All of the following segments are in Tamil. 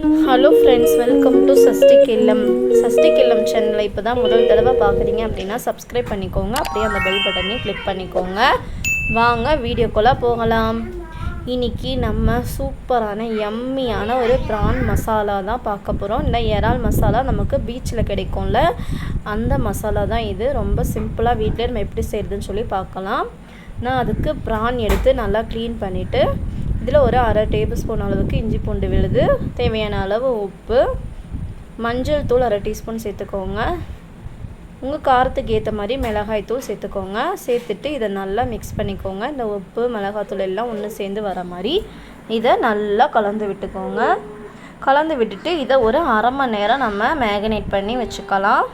ஹலோ ஃப்ரெண்ட்ஸ் வெல்கம் டு சஷ்டிக் இல்லம் சஷ்டிக் இல்லம் சேனலை இப்போ தான் முதல் தடவை பார்க்குறீங்க அப்படின்னா சப்ஸ்கிரைப் பண்ணிக்கோங்க. அப்படியே அந்த பெல் பட்டனையும் கிளிக் பண்ணிக்கோங்க. வாங்க வீடியோக்குள்ளே போகலாம். இன்னைக்கு நம்ம சூப்பரான எம்மியான ஒரு ப்ரான் மசாலா தான் பார்க்க போகிறோம் இந்த இறால் மசாலா நமக்கு பீச்சில் கிடைக்கும்ல. அந்த மசாலா தான் இது. ரொம்ப சிம்பிளாக வீட்டிலே நம்ம எப்படி செய்கிறதுன்னு சொல்லி பார்க்கலாம். நான் அதுக்கு ப்ரான் எடுத்து நல்லா க்ளீன் பண்ணிவிட்டு இதில் ஒரு அரை டேபிள் ஸ்பூன் அளவுக்கு இஞ்சி பூண்டு விழுது தேவையான அளவு உப்பு மஞ்சள் தூள் அரை டீஸ்பூன் சேர்த்துக்கோங்க. உங்கள் காரத்துக்கு ஏற்ற மாதிரி மிளகாய் தூள் சேர்த்துக்கோங்க. சேர்த்துட்டு இதை நல்லா மிக்ஸ் பண்ணிக்கோங்க. இந்த உப்பு மிளகாத்தூள் எல்லாம் ஒன்று சேர்ந்து வர மாதிரி இதை நல்லா கலந்து விட்டுக்கோங்க. கலந்து விட்டுட்டு இதை ஒரு அரை மணி நேரம் நம்ம மேகனேட் பண்ணி வச்சுக்கலாம்.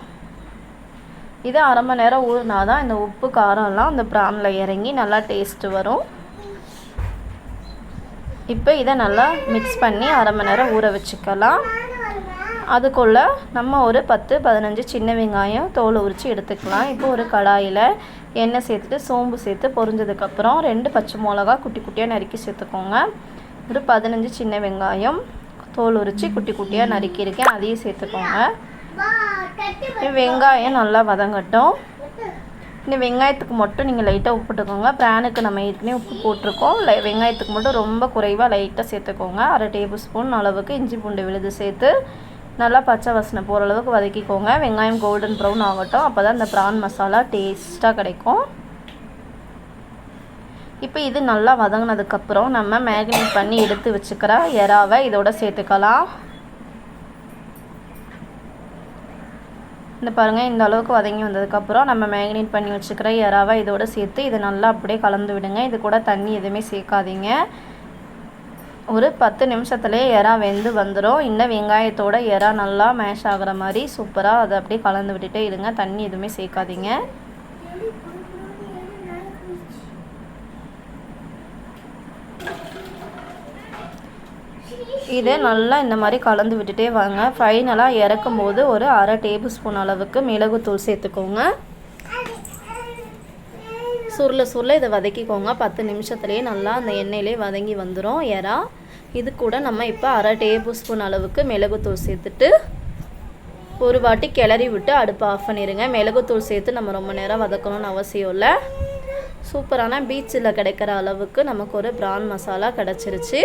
இதை அரை மணி நேரம் ஊறினா தான் இந்த உப்பு காரம்லாம் அந்த ப்ரானில் இறங்கி நல்லா டேஸ்ட்டு வரும். இப்போ இதை நல்லா மிக்ஸ் பண்ணி அரை மணி நேரம் ஊற வச்சுக்கலாம். அதுக்குள்ளே நம்ம ஒரு பத்து பதினஞ்சு சின்ன வெங்காயம் தோல் உரித்து எடுத்துக்கலாம். இப்போ ஒரு கடாயில் எண்ணெய் சேர்த்துட்டு சோம்பு சேர்த்து பொரிஞ்சதுக்கப்புறம் ரெண்டு பச்சை மிளகா குட்டி குட்டியாக நறுக்கி சேர்த்துக்கோங்க. ஒரு பதினஞ்சு சின்ன வெங்காயம் தோல் உரித்து குட்டி குட்டியாக நறுக்கியிருக்கேன். அதையும் சேர்த்துக்கோங்க. வெங்காயம் நல்லா வதங்கட்டும். இந்த வெங்காயத்துக்கு மட்டும் நீங்கள் லைட்டாக உப்புட்டுக்கோங்க பிரானுக்கு நம்ம ஏற்கனவே உப்பு போட்டிருக்கோம். லை வெங்காயத்துக்கு மட்டும் ரொம்ப குறைவாக லைட்டாக சேர்த்துக்கோங்க. அரை டேபிள் ஸ்பூன் அளவுக்கு இஞ்சி பூண்டு விழுது சேர்த்து நல்லா பச்சை வசனை போகிற அளவுக்கு வதக்கிக்கோங்க. வெங்காயம் கோல்டன் ப்ரௌன் ஆகட்டும். அப்போ தான் இந்த ப்ரான் மசாலா டேஸ்ட்டாக கிடைக்கும். இப்போ இது நல்லா வதங்கினதுக்கப்புறம் நம்ம மேக்னேட் பண்ணி எடுத்து வச்சுக்கிற எறாவை இதோட சேர்த்துக்கலாம். இந்த பாருங்கள் இந்த அளவுக்கு வதங்கி வந்ததுக்கப்புறம் நம்ம மேக்னேட் பண்ணி வச்சுக்கிற எறாவை இதோடு சேர்த்து இதை நல்லா அப்படியே கலந்து விடுங்க. இது கூட தண்ணி எதுவுமே சேர்க்காதீங்க. ஒரு பத்து நிமிஷத்துலேயே எறா வெந்து வந்துடும் இந்த வெங்காயத்தோட எறா நல்லா மேஷ் ஆகிற மாதிரி சூப்பராக அதை அப்படியே கலந்து விட்டுட்டே இருங்க. தண்ணி எதுவுமே சேர்க்காதீங்க. இதை நல்லா இந்த மாதிரி கலந்து விட்டுட்டே வாங்க. ஃபைனலாக இறக்கும் போது ஒரு அரை டேபிள் ஸ்பூன் அளவுக்கு மிளகுத்தூள் சேர்த்துக்கோங்க. சுருள சுருள இதை வதக்கிக்கோங்க. பத்து நிமிஷத்துலேயே நல்லா அந்த எண்ணெயிலே வதங்கி வந்துடும் எறா. இது கூட நம்ம இப்போ அரை டேபிள் ஸ்பூன் அளவுக்கு மிளகுத்தூள் சேர்த்துட்டு ஒரு வாட்டி கிளறி விட்டு அடுப்பை ஆஃப் பண்ணிடுங்க மிளகுத்தூள் சேர்த்து நம்ம ரொம்ப நேரம் வதக்கணும்னு அவசியம் இல்லை. சூப்பரான பீச்சில் கிடைக்கிற அளவுக்கு நமக்கு ஒரு ப்ரான் மசாலா கிடச்சிருச்சு.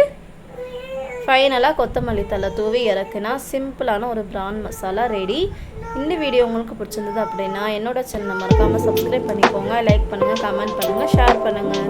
ஃபைனலாக கொத்தமல்லி தலை தூவி இறக்குனா சிம்பிளான ஒரு ப்ரான் மசாலா ரெடி இந்த வீடியோ உங்களுக்கு பிடிச்சிருந்தது அப்படின்னா என்னோட சேனல் மறக்காமல் சப்ஸ்கிரைப் பண்ணிக்கோங்க லைக் பண்ணுங்கள் கமெண்ட் பண்ணுங்கள் ஷேர் பண்ணுங்கள்